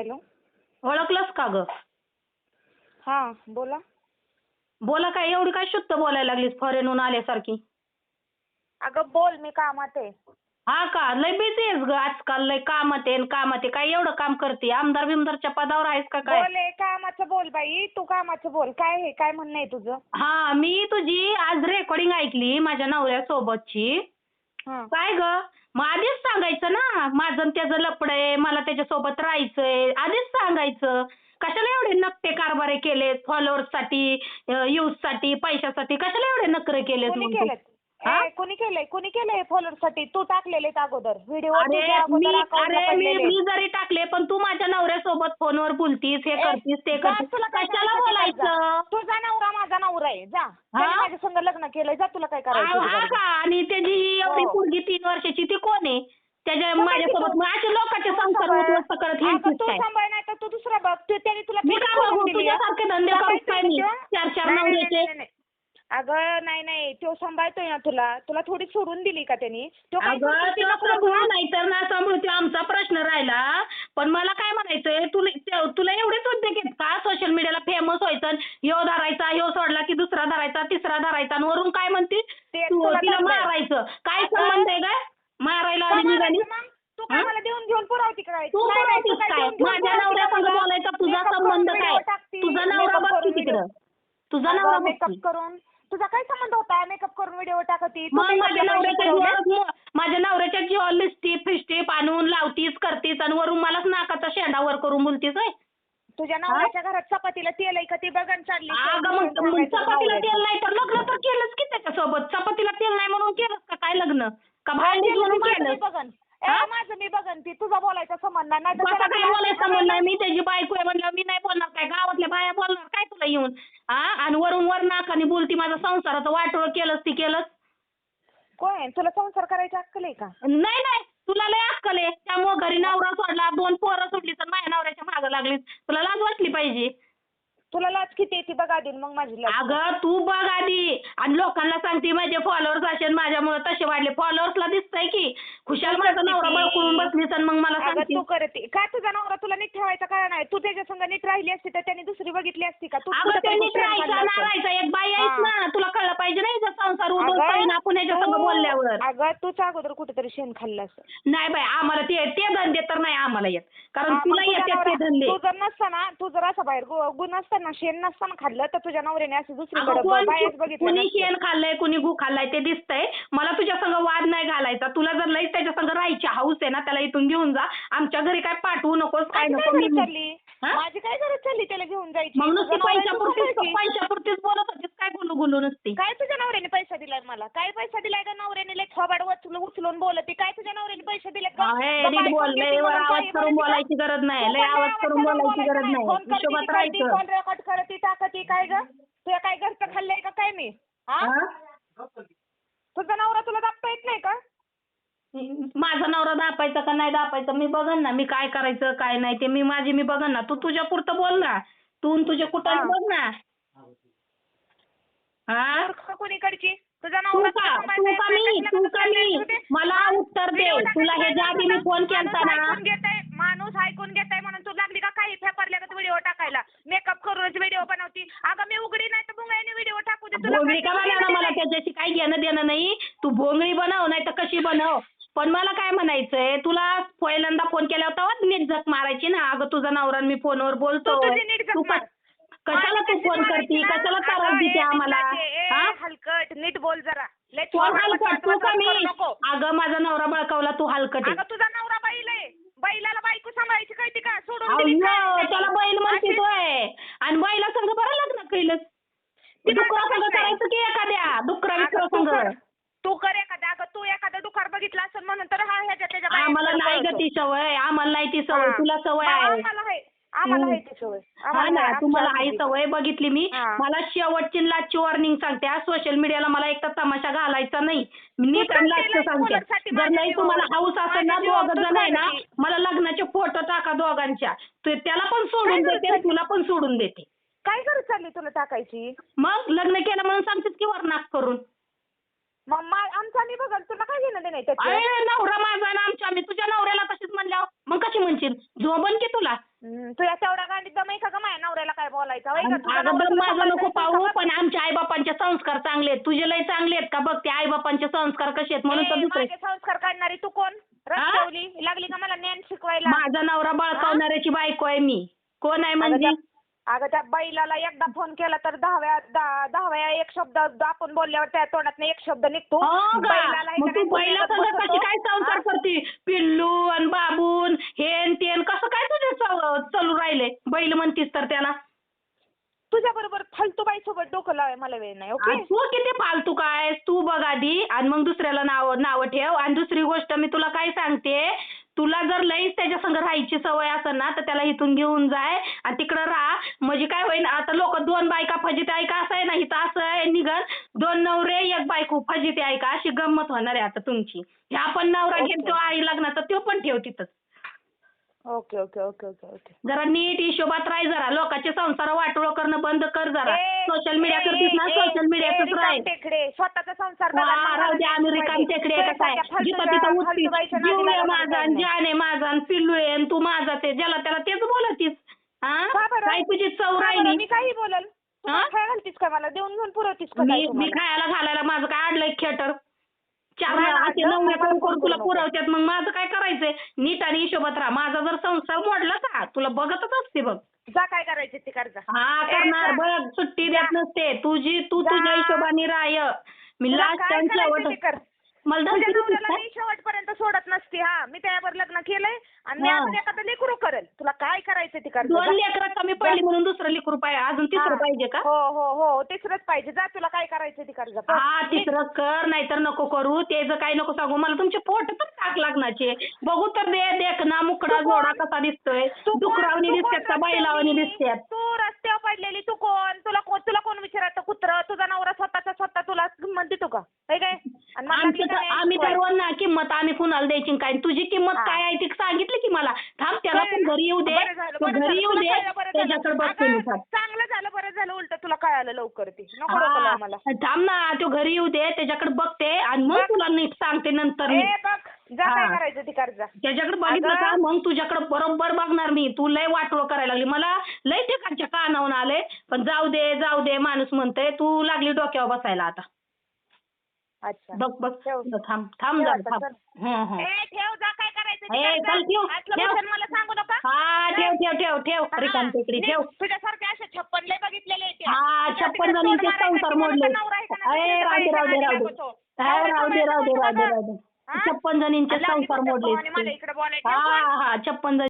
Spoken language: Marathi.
हॅलो. ओळखलंस का ग? हा बोला. बोला काय एवढी काय शुद्ध बोलायला लागलीस फॉरेनहून आल्यासारखी? अगं बोल मी कामात आहे. हा का? लय बिझी आहेस ग आजकाल लय कामात आहे न कामात आहे. काय एवढं काम करते? आमदार बिमदारच्या पदावर आहेस का काय? बोल कामाचं बोल बाई तू कामाचं बोल. काय आहे काय म्हणणं आहे तुझं? हा मी तुझी आज रेकॉर्डिंग ऐकली माझ्या नवऱ्यासोबतची. हा काय ग? मग आधीच सांगायचं ना. माझं न त्याचं लफडं आहे मला त्याच्यासोबत राहायचंय. आधीच सांगायचं. कशाला एवढे नकटे कारभारे केले फॉलोअर्ससाठी साठी पैशासाठी कशाला एवढे नखरे केलेत कोणी मग तू? हा? कोणी केलंय? कोणी केलंय follower साठी तू टाकलेले अगोदर. व्हिडिओ अरे मी अकाउंटला अरे मी पडलेले मी जरी टाकले पण तू माझ्या नवऱ्यासोबत फोनवर बोलतीस हे करतीस ते करतीस. कशाला. बोलायचं? तुझा नवरा माझा नवरा आहे. जा. त्याने माझ्या संग लग्न केलंय. जा तुला काय करायचं हा कर. का? आणि त्याची ही एवढी हो. पोरगी तीन वर्षाची ती कोण आहे? त्याच्या माझ्यासोबत मग असे लोकांचे संसार. उद्ध्वस्त करत अगं, हिंडतीस तू काय? सांभाळ नाही तर तू दुसरा बघ. तू त्याने तुला मी किती काय सोडून बघू दिली, हा? तुझ्यासारखे धंदे सांभाळतोय करू काय ना मी तो? चार चार नाही, नाही, नवऱ्याचे नाही, नाही. अगं नाही नाही. तो सांभाळतोय ना तुला. तुला थोडी सोडून दिली का त्यांनी? तो काय अगं नको नाही तर ना सांभाळू ते आमचा प्रश्न राहिला. पण मला काय म्हणायचंय तुला ते- तुला एवढेच उद्योग आहेत का? सोशल मीडियाला फेमस व्हायचं आणि ह्यो धरायचा ह्यो सोडला की दुसरा धरायचा तिसरा धरायचा आणि वरून काय म्हणते? ते तू तुला तिला. मारायचं. काय संबंध आहे मारायला का निघाली? मग? तू काय हा? मला देऊन घेऊन पुरवती काय? तू नाही, नाही, पुरवतीस काय काय? देऊन घेऊन माझ्या पुरवती नवऱ्या का संग मला? बोलायचा तुझा Makeup करून संबंध video काय टाकती, तुझा makeup नवरा करून की video. तिकडं. तुझा नवरा अगं, बघ मेकअप की. करून. तुझा काय संबंध होता? मेकअप करून व्हिडिओ टाकती? तू मग काय माझ्या आपल्या नवऱ्याच्या पुरवले? जीवावर मो- माझ्या नवऱ्याच्या जीवावर लिस्टिप फिस्टिप आणून लावतीस करतीस आणि वरून मलाच नाकाचा शेंडा वर करून बोलतीस होय. तुझ्या नवऱ्याच्या घरात चपातीला तेल आहे का? ती बघन चालली अगं मग मग सांगायचं चपातीला. तेल नाही तर लग्न तर केलंच की त्याच्यासोबत? चपातीला तेल नाही म्हणून केलंस का? काय लग्न? का केलं म्हणून बघन. हा? माझं मी बघन. ती तुझा बोलायचा संबंध नाही नाहीतर कसं त्याला काय तुला बोलायचं मी त्याची बायको आहे म्हणलं मी नाही बोलणार. काय गावातल्या बाया बोलणार? काय तुला येऊन? हा? आणि वरून वर नाकाने बोलती माझं संसाराचं वाटोळ केलंस ती केलंस. कोण? तुला संसार करायची अक्कल आहे का? नाही नाही. तुला लय अक्कल आहे. त्यामुळं घरी नवरा सोडला दोन पोरं सोडली तर माझ्या नवऱ्याच्या मागं लागलीस. तुला लाज वाटली पाहिजे. तुला लाच किती येते बघ आधी मग माझी लाच अगं तू बघ आधी. आणि लोकांना सांगते माझे फॉलोअर्स असेल माझ्यामुळे तसे वाढले. फॉलोअर्सला दिसतंय की खुशाल तू माझा नवरा ती. बळकून बसलीस आणि मग मला अगं सांगते तू करते का तुझा नवरा तुला नीट ठेवायचा काय नाही तू त्याच्या संग नीट राहिली असती तर त्याने दुसरी बघितली असती का तू अगं कुठं तरी त्यांनी असतं. नारायचा एक बाई आहेस हा. ना तुला कळलं पाहिजे नाही हिचा संसार उद्ध्वस्त आपण बोलल्यावर. अगं तूच अगोदर कुठेतरी शेण खाल्लं असं. नाही बाई आम्हाला ते ते धंदे तर नाही आम्हाला येत. कारण तुला येतात ते धंदे. तू जर नसताना तू जर असं बाहेर गु- गुण असताना शेण नसताना खाल्लं तर तुझ्या नवऱ्याने असं कोण- बाहेर बघितलं कुणी नसतं. शेण खाल्लंय कुणी गु खाल्लाय ते दिसतंय. मला तुझ्या संग वाद नाही घालायचा. तुला जर लई त्याच्या संग राहायची हाऊस आहे ना त्याला इथून घेऊन जा. आमच्या घरी काय पाठवू नकोस काय माझी नको काय मी गरज चालली हा? माझी काय गरज चालली त्याला घेऊन जायची? मग नुसती तू पैशापुरतीच. पैशापुरतीच बोलत होतीस काय गुलू गुलू नसती काय तुझ्या नवऱ्याने पैसा दिलाय मला? काय पैसा दिलाय का नवऱ्याने? लय थोबाड उचलून उचलून बोलते. काय तुझ्या नवऱ्याने पैसे दिले का हे का नीट बायको बोल किती लय वर म्हणून आवाज काही करून बोलायची का? बोलायची गरज नाही लय आवाज करून बोलायची गरज नाही. फोन करती, हिशोबात करती, राहायचं. फोन रेकॉर्ड करती टाकती काय ग? तुझ्या काय घरचं खाल्लंय का काय मी? हा? हा? तुझा नवरा तुला दाखता येत नाही का? माझा नवरा दापायचा का नाही दापायचा? मी बघन ना मी काय करायचं काय नाही ते मी माझी मी बघन ना. तू तुझ्या पुरतं बोल ना. तू तुझ्या कुठं हा. बघ ना. मूर्ख कोणीकडची? तुझा तू नवरा का? तुला तू का मी? तू का नाही, मला नाही. उत्तर दे. तुला टाकायला ह्याच्या आधी मी फोन केलता ना ऐकून घेतंय, माणूस ऐकून घेताय म्हणून तू लागली का? काही फेपरल्या का व्हिडिओ टाकायला? मेकअप करूनच व्हिडिओ बनवती. अगं मी उघडी नाही तर बुंगाईने व्हिडिओ टाकू दे तुला का बनव ना घेणं मला त्याच्याशी काही घेणं देणं नाही? तू भोंगळी बनव नाही तर कशी बनव? पण मला काय म्हणायचंय? तुला पहिल्यांदा फोन केला होता वा नीट झक मारायची ना? अगं तुझा नवरा आणि मी फोनवर तू बोलतोय. तुझी नीट तू मार. कशाला तू फोन करती मारायची ना? कशाला त्रास अगं, देते ए, आम्हाला? ए, हलकट नीट बोल जरा. लय थोबाड हलकट तू का वचवत मी करू नको. अगं माझा नवरा बळकावला तू हलकट आहे. अगं तुझा नवरा बैल आहे. बैलाला बायको सांभाळायची कळती का? सोडून दिली अहो, काय? त्याला बैल म्हणते अशी- तोय आणि बैला संग बरं लग्न केलंच ती डुकरा बायको संग कशी आहे? करायचं की एखाद्या? डुकरा अगं, विकरा तू संग कर तू कर एखादा. अगं तू एखादा दुकार बघितला असेल म्हणून तर हा ह्याच्या त्याच्या आम्हाला नाही ग. ती सवय. आम्हाला नाही ती सवय. तुला सवय आहे. आम्हाला हम्म. आहे ती सवय हा आम्हाला ना आहे, तुम्हाला आमच्या आई. सवय बघितली मी. हा. मला शेवटची लाचची वॉर्निंग सांगते. सोशल मीडियाला मला एक तर तमाशा घालायचा नाही. नीट आणि सांगते ना, सांगते. जर नाही तुम्हाला हाऊस असेल ना दोघं जण आहे ना. मला लग्नाचे फोटो टाका दोघांच्या. तू त्याला पण सोडून देते आणि? तुला पण सोडून देते. काय गरज चालली तुला टाकायची? मग लग्न केलं म्हणून सांगतेस की वर नाक करून. मग मा- आमचा बघल तुला काय घेणं देणं आहे अरे नवरा माझा ना आमच्या. मी तुझ्या नवऱ्याला तशीच म्हणल्यावर. मग कशी म्हणशील? झोबन की तुला? पाहायचा होय का? तुझा अगं नवरा दम तुला माझा नको पाहू? पण आमच्या आईबापांचे संस्कार चांगले आहेत. तुझे लय चांगले आहेत का? बघ ते आईबापांचे संस्कार कसे आहेत म्हणून तर ए, दुसरे. माझे संस्कार काढणारी तू कोण? रस्त्यावली लागली का मला ज्ञान शिकवायला? माझा नवरा बळकावणाऱ्याची बायको आहे मी. कोण आहे अगं म्हणजे? त्या- अगं त्या बैलाला एकदा फोन केला तर दहाव्या दहा दहाव्या एक शब्द आपण बोलल्यावर त्या तोंडात एक शब्द निघतो. हो का? बैलाला मग तू बैला संग? कशी काय संसार? करते? पिल्लू आणि बाबून हेन तेन कसं काय तुझे चालू चालू राहिले बैल म्हणतीस तर त्याला तुझ्या बरोबर फालतू बाई सोबत डोकं लावाय मला वेळ नाही ओके? आणि तू किती फालतू काय? तू बघ आधी आणि मग दुसऱ्याला नाव नाव ठेव. आणि दुसरी गोष्ट मी तुला काय सांगते? तुला जर लईच त्याच्या संग राहायची सवय असेल ना तर त्याला इथून घेऊन जाय आणि तिकडं राहा. म्हणजे काय होईल आता लोक दोन बायका फजिती ऐका असं आहे ना इथं असं आहे निघत दोन नवरे एक बायको फजिती ऐका अशी गंमत होणार आहे आता तुमची. हे आपण नवरा. घेतो आई लग्नाचा तो पण ठेव तिथंच. Okay okay okay okay okay. जरा नीट हिशोबात राह जरा. लोकांचे संसार वाटोळ करणं बंद कर जरा. ए, सोशल मीडिया ए, करतीस ना ए, सोशल ए, मीडियातच रिकाम राह टेकडे. स्वतःचा संसार बघा, राहू दे आम्ही रिकाम टेकडे आहे जिथं तिथं उठतीस. जीव आहे माझा आणि जान आहे माझा आणि पिल्लू आहे आणि तू माझा ते ज्याला त्याला तेच बोलतीस. हा? का बरं? काय तुझी चव राहिली मी काही बोलल. तू हा? काय घालतीस का मला? देऊन घेऊन पुरवतीस का मी काय मी तुम्हाला? खायला घालायला माझं काय अडलंय खेटर? चार असे नवरे फोन करून तुला. पुरवतात मग माझं काय करायचंय? नीट आणि हिशोबात राहा. माझा जर संसार मोडला का तुला बघतच असते बघ. जा काय करायचे ते कर जा. हा करणार. बघ सुट्टी. देत नसते. तुझी तू जा. तुझ्या हिशोबाने राय मी तुला लास्ट काय टाइम शेवट ते कर. मला तुझ्या नवऱ्याला काय? मी शेवटपर्यंत सोडत नसते हा मी त्यावर लग्न केलंय आणि मी हा. अजून एखादं लेकरू करेल तुला काय करायचं ते कर. दोन लेकरं कमी पडली म्हणून दुसरं लेकरू पाहिजे अजून तिसरं. पाहिजे का हो हो हो तिसरंच पाहिजे जा तुला काय करायचं ते. हा तिसरं कर नाहीतर नको करू ते जर काही नको सांगू मला तुमचे फोटो तर टाक लागण्याचे बघू तर दे देख ना मुकडा? जोडा कसा दिसतोय? डुकरावणी तू कोण दिसतात का बैलावणी? दिसतात तू रस्त्यावर पडलेली तू कोण तुला कोण तुला कोण विचारतं कुत्र तुझा नवरा स्वतःचा स्वतः तुला किंमत देतो का होय काय आणि मला आमचं तर आम्ही? ठरवलं ना किंमत आम्ही कुणाला द्यायची काय तुझी किंमत हा. काय आहे ती सांगितली की मला थांब त्याला पण? घरी येऊ दे बरं झालं, तो बरं घरी झालं. येऊ तुला दे कळलं, बरं झालं. त्याच्याकडे बघते मी अगं, थांब. चांगलं झालं बरं झालं उलट तुला कळालं लवकर ते नको डोकं लावू मला हा, थांब ना तो घरी येऊ दे त्याच्याकडे बघते आणि मग. तुला नीट सांगते नंतर मी ए बघ जा काय हा. करायचं ते कर जा त्याच्याकडे बघितलं. का मग तुझ्याकडे बरोबर बघणार मी तू लय वाटोळ करायला लागली मला लय ठिकाणच्या कानावून आले पण जाऊ दे जाऊ दे माणूस म्हणतोय तू लागली डोक्यावर बसायला आता अच्छा बघ बघ ठेव. थांब थांब ठेव जरा आता, थांब. हं, हं. ए ठेव जा काय करायचं ते ए. चल, ठेव, ठेव. मला सांगू नका हा ठेव ठेव ठेव ठेव रिकाम टेकडी ठेव तुझ्यासारखे असे छप्पन लय बघितलेले आहेत या. हा तुझ्या छप्पन तिकडे जणींचे तोंड मारायचं संसार मोडले मला नवरा आहे का नाही? अरे तुझ्या राहू दे राहू दे राहू दे. हा, राहू दे राहू दे राहू दे का राहू दे हा? छप्पन जणींचे आणि संसार मोडले आणि मला इकडे बोलायचं हा हा छप्पन